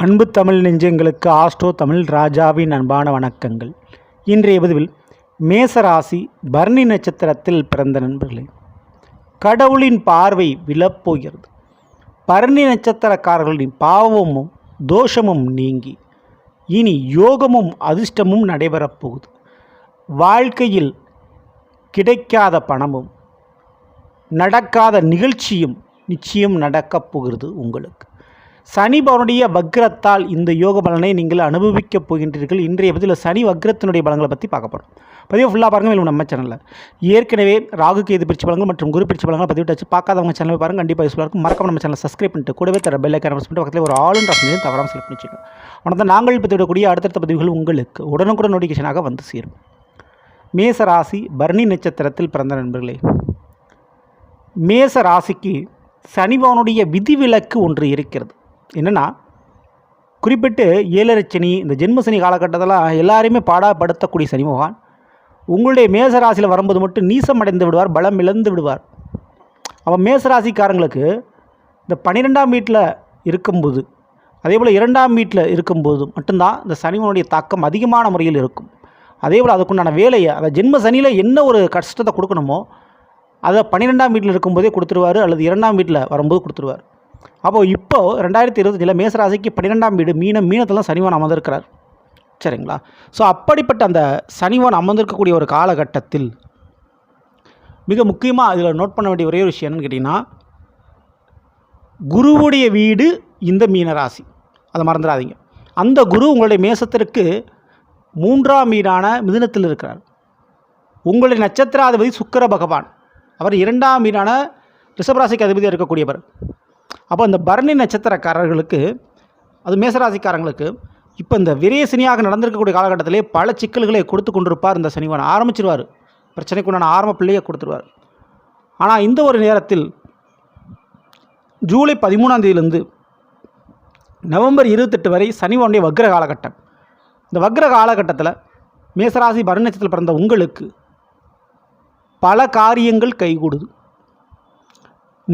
அன்பு தமிழ் நெஞ்சங்களுக்கு ஆஸ்ட்ரோ தமிழ் ராஜாவின் அன்பான வணக்கங்கள். இன்றைய பதிவில் மேசராசி பரணி நட்சத்திரத்தில் பிறந்த நண்பர்களே கடவுளின் பார்வை விழப்போகிறது. பரணி நட்சத்திரக்காரர்களின் பாவமும் தோஷமும் நீங்கி இனி யோகமும் அதிர்ஷ்டமும் நடைபெறப் போகுது. வாழ்க்கையில் கிடைக்காத பணமும் நடக்காத நிகழ்ச்சியும் நிச்சயம் நடக்கப் போகிறது உங்களுக்கு. சனி பவனுடைய வக்ரத்தால் இந்த யோக பலனை நீங்கள் அனுபவிக்கப் போகின்றீர்கள். இன்றைய பதில் சனி வக்ரத்தினுடைய பலங்களை பற்றி பார்க்க போகிறோம் பதிவு ஃபுல்லாக பாருங்கள் மேலும் நம்ம சேனலில் ஏற்கனவே ராகு கேது பிரிச்சு பலங்கள் மற்றும் குரு பிரிச்சு பலங்களை பதிவிட்டாச்சு பார்க்காதவங்க சேனல் பாருங்கள் கண்டிப்பாக யூஸ்ஃபுல்லாக இருக்கும். மறக்காம நம்ம சேனலை சப்ஸ்கிரைப் பண்ணிட்டு கூடவே தர பெல்லை ஐக்கான பண்ணிட்டு பக்கத்தில் ஒரு ஆளுன்ற ஆப்ஷனையும் தவறாமல் செலக்ட் பண்ணிச்சுக்கோங்க. உடனே நாங்கள் பதிவிடக்கூடிய அடுத்தடுத்த பதிவுகள் உங்களுக்கு உடனுக்குடன் நோட்டிஃபிகேஷனாக வந்து சேரும். மேச ராசி பரணி நட்சத்திரத்தில் பிறந்த நண்பர்களே. மேச ராசிக்கு சனிபவனுடைய விதிவிலக்கு ஒன்று இருக்கிறது. என்னென்னா குறிப்பிட்டு ஏழரை சனி இந்த ஜென்மசனி காலகட்டத்தில் எல்லாரையுமே பாடாப்படுத்தக்கூடிய சனி பகவான். உங்களுடைய மேச ராசியில் வரும்போது மட்டும் நீசம் அடைந்து விடுவார் பலம் இழந்து விடுவார். அப்போ மேசராசிக்காரங்களுக்கு இந்த பன்னிரெண்டாம் வீட்டில் இருக்கும்போது அதே போல் இரண்டாம் வீட்டில் இருக்கும்போது மட்டும்தான் இந்த சனிவனுடைய தாக்கம் அதிகமான முறையில் இருக்கும். அதே போல் அதுக்குண்டான வேலையை அந்த ஜென்ம சனியில் என்ன ஒரு கஷ்டத்தை கொடுக்கணுமோ அதை பன்னிரெண்டாம் வீட்டில் இருக்கும்போதே கொடுத்துருவார் அல்லது இரண்டாம் வீட்டில் வரும்போது கொடுத்துருவார். அப்போது இப்போது ரெண்டாயிரத்தி இருபத்தஞ்சில் மேசராசிக்கு பன்னிரெண்டாம் வீடு மீனம் மீனத்தில் சனிவான் அமர்ந்திருக்கிறார். சரிங்களா? ஸோ அப்படிப்பட்ட அந்த சனிவான் அமர்ந்திருக்கக்கூடிய ஒரு காலகட்டத்தில் மிக முக்கியமாக அதில் நோட் பண்ண வேண்டிய ஒரே ஒரு விஷயம் என்னன்னு கேட்டிங்கன்னா குருவுடைய வீடு இந்த மீனராசி. அதை மறந்துடாதீங்க. அந்த குரு உங்களுடைய மேசத்திற்கு மூன்றாம் வீடான மிதுனத்தில் இருக்கிறார். உங்களுடைய நட்சத்திராதிபதி சுக்கர பகவான். அவர் இரண்டாம் வீடான ரிஷபராசிக்கு அதிபதியாக இருக்கக்கூடியவர். அப்போ இந்த பரணி நட்சத்திரக்காரர்களுக்கு அது மேசராசிக்காரங்களுக்கு இப்போ இந்த விரயசனியாக நடந்திருக்கக்கூடிய காலகட்டத்திலே பல சிக்கல்களை கொடுத்து கொண்டிருப்பார் இந்த சனிவான். ஆரம்பிச்சிருவார். பிரச்சனைக்குண்டான ஆரம்ப பிள்ளையை கொடுத்துருவார். ஆனால் இந்த ஒரு நேரத்தில் ஜூலை பதிமூணாம் தேதியிலிருந்து நவம்பர் இருபத்தெட்டு வரை சனிவானுடைய வக்ர காலகட்டம். இந்த வக்ர காலகட்டத்தில் மேசராசி பரணி நட்சத்திரத்தில் பிறந்த உங்களுக்கு பல காரியங்கள் கைகூடுது.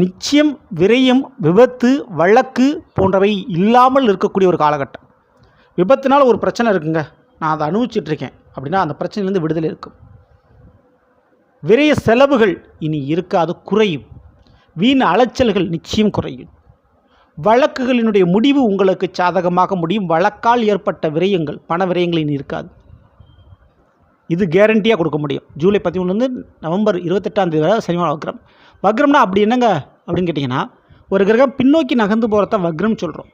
நிச்சயம் விரயம் விபத்து வழக்கு போன்றவை இல்லாமல் இருக்கக்கூடிய ஒரு காலகட்டம். விபத்தினால் ஒரு பிரச்சனை இருக்குங்க. நான் அதை அனுபவிச்சிட்ருக்கேன். அப்படின்னா அந்த பிரச்சனையிலேருந்து விடுதலை இருக்கும். விரைய செலவுகள் இனி இருக்காது குறையும். வீண் அலைச்சல்கள் நிச்சயம் குறையும். வழக்குகளினுடைய முடிவு உங்களுக்கு சாதகமாக முடியும். வழக்கால் ஏற்பட்ட விரயங்கள் பண விரயங்கள் இனி இருக்காது. இது கேரண்டியாக கொடுக்க முடியும். ஜூலை பதிமூணுலேருந்து நவம்பர் இருபத்தெட்டாம் தேதி வரை சனிவாரம் வக்ரம். வக்ரம்னா அப்படி என்னங்க அப்படின்னு கேட்டிங்கன்னா ஒரு கிரகம் பின்னோக்கி நகர்ந்து போகிறத வக்ரம் சொல்கிறோம்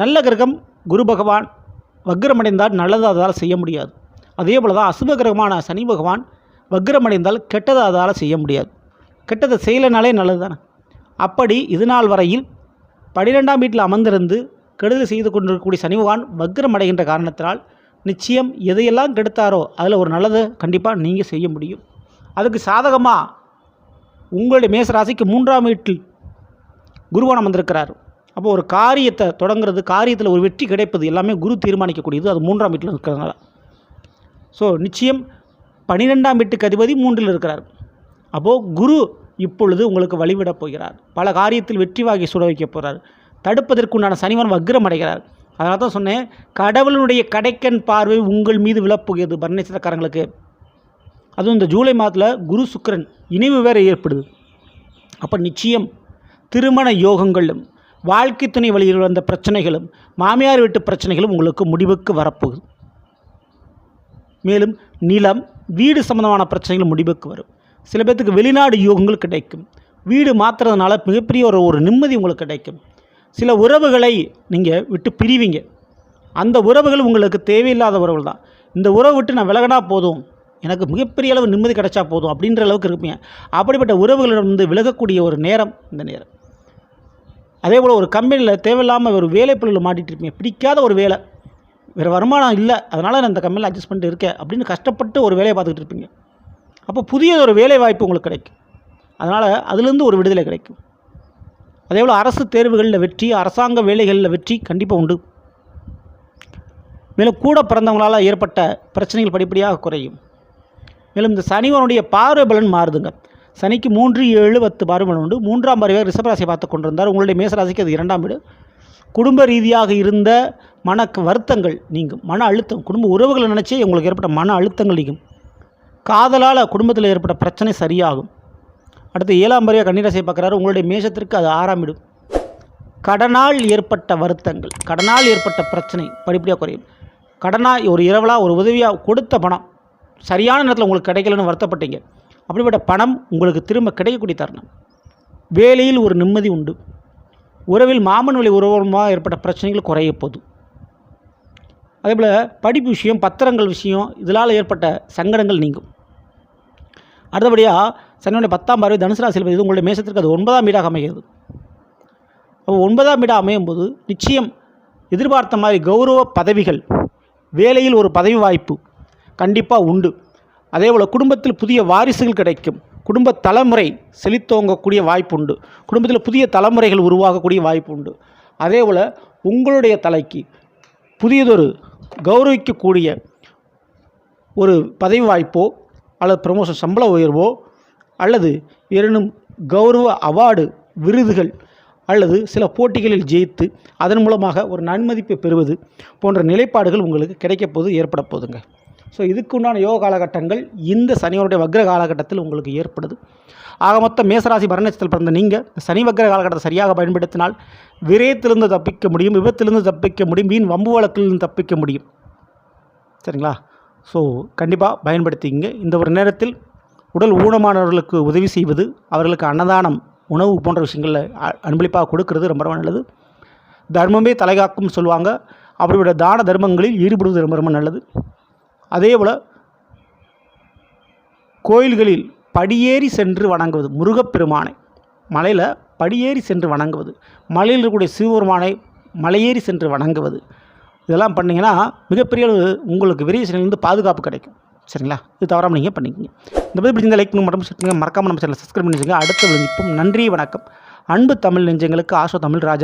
நல்ல கிரகம் குரு பகவான் வக்ரமடைந்தால் நல்லது அதால் செய்ய முடியாது. அதே போல் தான் அசுப கிரகமான சனி பகவான் வக்ரமடைந்தால் கெட்டதை அதால் செய்ய முடியாது. கெட்டதை செய்யலைனாலே நல்லது தானே அப்படி இது நாள் வரையில் பனிரெண்டாம் வீட்டில் அமர்ந்திருந்து கெடுதல் செய்து கொண்டிருக்கக்கூடிய சனி பகவான் வக்ரம் அடைகின்ற காரணத்தினால் நிச்சயம் எதையெல்லாம் கெடுத்தாரோ அதில் ஒரு நல்லதை கண்டிப்பாக நீங்கள் செய்ய முடியும். அதுக்கு சாதகமாக உங்களுடைய மேச ராசிக்கு மூன்றாம் வீட்டில் குருவானம் வந்திருக்கிறார். அப்போ ஒரு காரியத்தை தொடங்குறது காரியத்தில் ஒரு வெற்றி கிடைப்பது எல்லாமே குரு தீர்மானிக்கக்கூடியது. அது மூன்றாம் வீட்டில் இருக்கிறதுனால. ஸோ நிச்சயம் பன்னிரெண்டாம் வீட்டுக்கு அதிபதி மூன்றில் இருக்கிறார். அப்போது குரு இப்பொழுது உங்களுக்கு வழிவிடப் போகிறார். பல காரியத்தில் வெற்றி வாகி சுட வைக்க போகிறார் தடுப்பதற்குண்டான சனிவன் வக்ரம் அடைகிறார். அதனால தான் சொன்னேன் கடவுளுடைய கடைக்கன் பார்வை உங்கள் மீது விழப்போகிறது. பர்ணேசக்காரங்களுக்கு அதுவும் இந்த ஜூலை மாதத்தில் குரு சுக்கிரன் இணைவு வேறு ஏற்படுது. அப்போ நிச்சயம் திருமண யோகங்களும் வாழ்க்கை துணை வழியில் வந்த பிரச்சனைகளும் மாமியார் வீட்டு பிரச்சனைகளும் உங்களுக்கு முடிவுக்கு வரப்போகுது. மேலும் நிலம் வீடு சம்பந்தமான பிரச்சனைகள் முடிவுக்கு வரும். சில பேர்த்துக்கு வெளிநாடு யோகங்கள் கிடைக்கும். வீடு மாற்றுறதுனால மிகப்பெரிய ஒரு ஒரு நிம்மதி உங்களுக்கு கிடைக்கும். சில உறவுகளை நீங்கள் விட்டு பிரிவீங்க. அந்த உறவுகள் உங்களுக்கு தேவையில்லாத உறவுகள் தான். இந்த உறவு விட்டு நான் விலகினா போதும். எனக்கு மிகப்பெரிய அளவு நிம்மதி கிடைச்சா போதும் அப்படின்ற அளவுக்கு இருப்பீங்க. அப்படிப்பட்ட உறவுகளிடம் விலகக்கூடிய ஒரு நேரம் இந்த நேரம். அதே போல் ஒரு கம்பெனியில் தேவையில்லாமல் ஒரு வேலை பொருளில் மாட்டிகிட்டு இருப்பீங்க. பிடிக்காத ஒரு வேலை. வேறு வருமானம் இல்லை. அதனால் நான் இந்த கம்பெனியில் அட்ஜஸ்ட் பண்ணிட்டு இருக்கேன் அப்படின்னு கஷ்டப்பட்டு ஒரு வேலையை பார்த்துக்கிட்டு இருப்பீங்க. அப்போ புதிய ஒரு வேலை வாய்ப்பு உங்களுக்கு கிடைக்கும். அதனால் அதுலேருந்து ஒரு விடுதலை கிடைக்கும். அதே போல் அரசு தேர்வுகளில் வெற்றி அரசாங்க வேலைகளில் வெற்றி கண்டிப்பாக உண்டு. மேலும் கூட பிறந்தவங்களால் ஏற்பட்ட பிரச்சனைகள் படிப்படியாக குறையும். மேலும் இந்த சனிவனுடைய பார்வை பலன் மாறுதுங்க. சனிக்கு மூன்று ஏழு பத்து பார்வை பலன் உண்டு. மூன்றாம் பார்வையாக ரிஷபராசியை பார்த்து கொண்டிருந்தார். உங்களுடைய மேசராசிக்கு அது இரண்டாம் வீடு. குடும்ப ரீதியாக இருந்த மன வருத்தங்கள் நீங்கும். மன அழுத்தம். குடும்ப உறவுகளை நினச்சே உங்களுக்கு ஏற்பட்ட மன அழுத்தங்கள் நீங்கும். காதலால் குடும்பத்தில் ஏற்பட்ட பிரச்சனை சரியாகும். அடுத்து ஏழாம் பரியாக கன்னிராசியை பார்க்குறாரு. உங்களுடைய மேஷத்திற்கு அது ஆறாமிடும் கடனால் ஏற்பட்ட வருத்தங்கள். கடனால் ஏற்பட்ட பிரச்சனை படிப்படியாக குறையும். கடனாக ஒரு இரவலாக ஒரு உதவியாக கொடுத்த பணம். சரியான நேரத்தில் உங்களுக்கு கிடைக்கலன்னு வருத்தப்பட்டீங்க. அப்படிப்பட்ட பணம் உங்களுக்கு திரும்ப கிடைக்கக்கூடிய தருணம். வேலையில் ஒரு நிம்மதி உண்டு. உறவில் மாமன் வழி உறவுமாக ஏற்பட்ட பிரச்சனைகள் குறைய போகுது. அதேபோல் படிப்பு விஷயம் பத்திரங்கள் விஷயம் இதனால் ஏற்பட்ட சங்கடங்கள் நீங்கும். அடுத்தபடியாக சனியோடைய பத்தாம் பார்வை தனுசு ராசியில் பதிவு உங்களுடைய மேசத்திற்கு அது ஒன்பதாம் வீடாக அமைகிறது. அப்போ ஒன்பதாம் வீடாக அமையும் போது நிச்சயம் எதிர்பார்த்த மாதிரி கௌரவ பதவிகள் வேலையில் ஒரு பதவி வாய்ப்பு கண்டிப்பாக உண்டு. அதேபோல் குடும்பத்தில் புதிய வாரிசுகள் கிடைக்கும். குடும்ப தலைமுறை செழித்தோங்கக்கூடிய வாய்ப்பு உண்டு. குடும்பத்தில் புதிய தலைமுறைகள் உருவாகக்கூடிய வாய்ப்பு உண்டு. அதேபோல் உங்களுடைய தலைக்கு புதியதொரு கௌரவிக்கக்கூடிய ஒரு பதவி வாய்ப்போ அல்லது ப்ரமோஷன் சம்பள உயர்வோ அல்லது இரண்டும் கௌரவ அவார்டு விருதுகள் அல்லது சில போட்டிகளில் ஜெயித்து அதன் மூலமாக ஒரு நன்மதிப்பை பெறுவது போன்ற நிலைப்பாடுகள் உங்களுக்கு கிடைக்கப்போது ஏற்படப்போதுங்க ஏற்பட ஸோ இதுக்கு உண்டான யோக காலகட்டங்கள் இந்த சனியோருடைய வக்ர காலகட்டத்தில் உங்களுக்கு ஏற்படுது. ஆக மொத்தம் மேசராசி மரணத்தில் பிறந்த நீங்கள் சனி வக்ர காலகட்டத்தை சரியாக பயன்படுத்தினால் விரயத்திலிருந்து தப்பிக்க முடியும் விபத்திலிருந்து தப்பிக்க முடியும் மீன் வம்பு வழக்கிலிருந்து தப்பிக்க முடியும். சரிங்களா? ஸோ கண்டிப்பாக பயன்படுத்திங்க இந்த ஒரு நேரத்தில் உடல் ஊனமானவர்களுக்கு உதவி செய்வது அவர்களுக்கு அன்னதானம் உணவு போன்ற விஷயங்களில் அ- அன்பளிப்பாக கொடுக்கறது ரொம்ப ரொம்ப நல்லது. தர்மமே தலைகாக்கும் சொல்லுவாங்க. அப்படிப்பட்ட தான தர்மங்களில் ஈடுபடுவது ரொம்ப ரொம்ப நல்லது. அதே போல் கோயில்களில் படியேறி சென்று வணங்குவது முருகப்பெருமானை. மலையில் படியேறி சென்று வணங்குவது மலையில் இருக்கக்கூடிய சிவபெருமானை மலையேறி சென்று வணங்குவது. இதெல்லாம் பண்ணிங்கன்னா மிகப்பெரிய அளவு உங்களுக்கு விரைசிலிருந்து பாதுகாப்பு கிடைக்கும். சரிங்களா? இது தவறாமல் நீங்கள் பண்ணிக்கிங்க. இந்த பற்றி பிடிச்சிருந்த லைக் மட்டும் மறக்காமல் நம்ம சேனலை சப்ஸ்கிரைப் பண்ணி வச்சுக்கோங்க அடுத்த இப்போ நன்றி வணக்கம். அன்பு தமிழ் நெஞ்சங்களுக்கு ஆசோ தமிழ் ராஜா